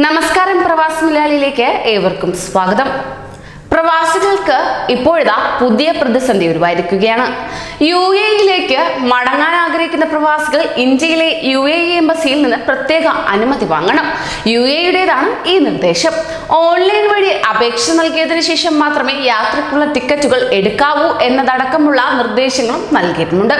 നമസ്കാരം പ്രവാസി മലയാളിയിലേക്ക് ഏവർക്കും സ്വാഗതം. പ്രവാസികൾക്ക് ഇപ്പോഴിതാ പുതിയ പ്രതിസന്ധി ഉരുവായിരിക്കുകയാണ്. യു എയിലേക്ക് മടങ്ങാൻ ആഗ്രഹിക്കുന്ന പ്രവാസികൾ ഇന്ത്യയിലെ യു എ എംബസിയിൽ നിന്ന് പ്രത്യേക അനുമതി വാങ്ങണം. യു എയുടേതാണ് ഈ നിർദ്ദേശം. ഓൺലൈൻ വഴി അപേക്ഷ നൽകിയതിന് ശേഷം മാത്രമേ യാത്രയ്ക്കുള്ള ടിക്കറ്റുകൾ എടുക്കാവൂ എന്നതടക്കമുള്ള നിർദ്ദേശങ്ങളും നൽകിയിട്ടുണ്ട്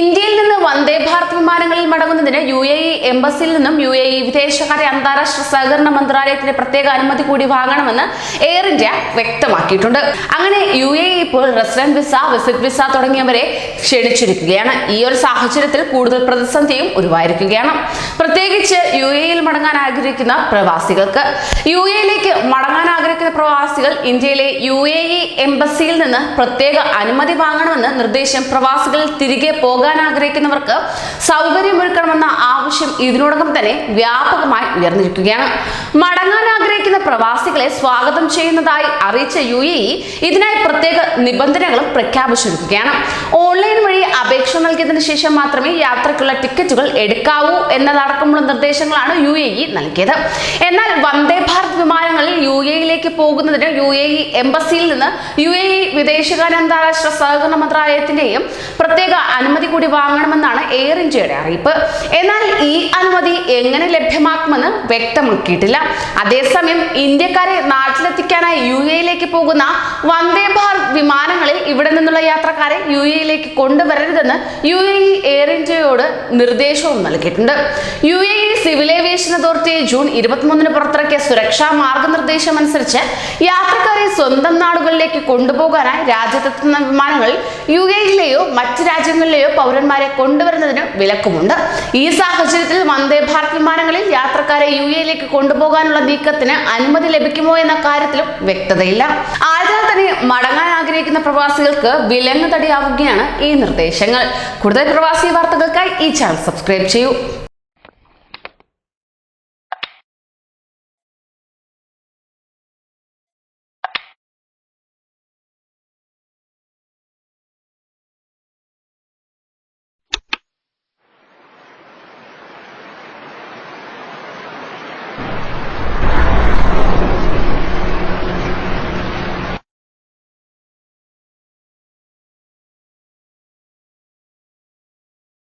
ഇന്ത്യയിൽ വന്ദേ ഭാരത് വിമാനങ്ങളിൽ മടങ്ങുന്നതിന് യു എ ഇ എംബസിയിൽ നിന്നും യു എ ഇ വിദേശകാര്യ അന്താരാഷ്ട്ര സഹകരണ മന്ത്രാലയത്തിന്റെ പ്രത്യേക അനുമതി കൂടി വാങ്ങണമെന്ന് എയർ ഇന്ത്യ വ്യക്തമാക്കിയിട്ടുണ്ട്. അങ്ങനെ യു എ ഇ ഇപ്പോൾ റെസിഡന്റ് വിസ വിസിറ്റ് വിസ തുടങ്ങിയവരെ ക്ഷണിച്ചിരിക്കുകയാണ്. ഈ ഒരു സാഹചര്യത്തിൽ കൂടുതൽ പ്രതിസന്ധിയും ഉരുവായിരിക്കുകയാണ്. പ്രത്യേകിച്ച് യു എയിൽ മടങ്ങാൻ ആഗ്രഹിക്കുന്ന പ്രവാസികൾക്ക്. യു എയിലേക്ക് മടങ്ങാൻ ആഗ്രഹിക്കുന്ന പ്രവാസികൾ ഇന്ത്യയിലെ യു എ ഇ എംബസിയിൽ നിന്ന് പ്രത്യേക അനുമതി വാങ്ങണമെന്ന് നിർദ്ദേശം പ്രവാസികളിൽ തിരികെ പോകാൻ ആഗ്രഹിക്കുന്നവർക്ക് സൗകര്യമൊരുക്കണമെന്ന ആവശ്യം ഇതിനോടകം തന്നെ വ്യാപകമായി ഉയർന്നിരിക്കുകയാണ്. മടങ്ങാൻ ആഗ്രഹിക്കുന്ന പ്രവാസികളെ സ്വാഗതം ചെയ്യുന്നതായി അറിയിച്ച യു എ ഇതിനായി പ്രത്യേക നിബന്ധനകളും പ്രഖ്യാപിച്ചിരിക്കുകയാണ്. ഓൺലൈൻ വഴി അപേക്ഷ നൽകിയതിനു ശേഷം മാത്രമേ യാത്രയ്ക്കുള്ള ടിക്കറ്റുകൾ എടുക്കാവൂ എന്നതടക്കമുള്ള നിർദ്ദേശങ്ങളാണ് യു എ ഇ നൽകിയത്. എന്നാൽ വന്ദേ ഭാരത് വിമാനങ്ങളിൽ യു എയിലേക്ക് പോകുന്നതിന് യു എ ഇ എംബസിയിൽ നിന്ന് യു എ വിദേശകാര്യ അന്താരാഷ്ട്ര സഹകരണ മന്ത്രാലയത്തിന്റെയും പ്രത്യേക അനുമതി കൂടി വാങ്ങണമെന്നാണ് എയർ ഇന്ത്യയുടെ അറിയിപ്പ്. എന്നാൽ ഈ അനുമതി എങ്ങനെ ലഭ്യമാക്കുമെന്ന് വ്യക്തമാക്കിയിട്ടില്ല. അതേസമയം ഇന്ത്യക്കാരെ നാട്ടിലെത്തിക്കാനായി യു എയിലേക്ക് പോകുന്ന വന്ദേ ഭാരത് വിമാനങ്ങളിൽ ഇവിടെ നിന്നുള്ള യാത്രക്കാരെ യു എയിലേക്ക് കൊണ്ടുവരരുതെന്ന് യു എയർ ഇന്ത്യയോട് നിർദ്ദേശവും നൽകിയിട്ടുണ്ട്. യു എ ഏവിയേഷൻ ജൂൺ ഇരുപത്തിമൂന്നിന് പുറത്തിറക്കിയ സുരക്ഷാ മാർഗനിർദ്ദേശം അനുസരിച്ച് യാത്രക്കാരെ സ്വന്തം നാടുകളിലേക്ക് കൊണ്ടുപോകാനായി രാജ്യത്തെത്തുന്ന വിമാനങ്ങളിൽ യു എയിലെയോ മറ്റ് രാജ്യങ്ങളിലെയോ പൗരന്മാരെ കൊണ്ടുവരുന്നതിന് വിലക്കുമുണ്ട്. ഈ സാഹചര്യത്തിൽ വന്ദേ ഭാരത് വിമാനങ്ങളിൽ യാത്രക്കാരെ യു എയിലേക്ക് കൊണ്ടുപോകാനുള്ള നീക്കത്തിന് അനുമതി ലഭിക്കുമോ എന്ന കാര്യത്തിലും വ്യക്തതയില്ല. ആയതിനാൽ തന്നെ മടങ്ങാൻ ആഗ്രഹിക്കുന്ന പ്രവാസികൾക്ക് വിലങ്ങ് തടിയാവുകയാണ് ഈ നിർദ്ദേശങ്ങൾ. കൂടുതൽ പ്രവാസി വാർത്തകൾക്കായി ഈ ചാനൽ സബ്സ്ക്രൈബ് ചെയ്യൂ.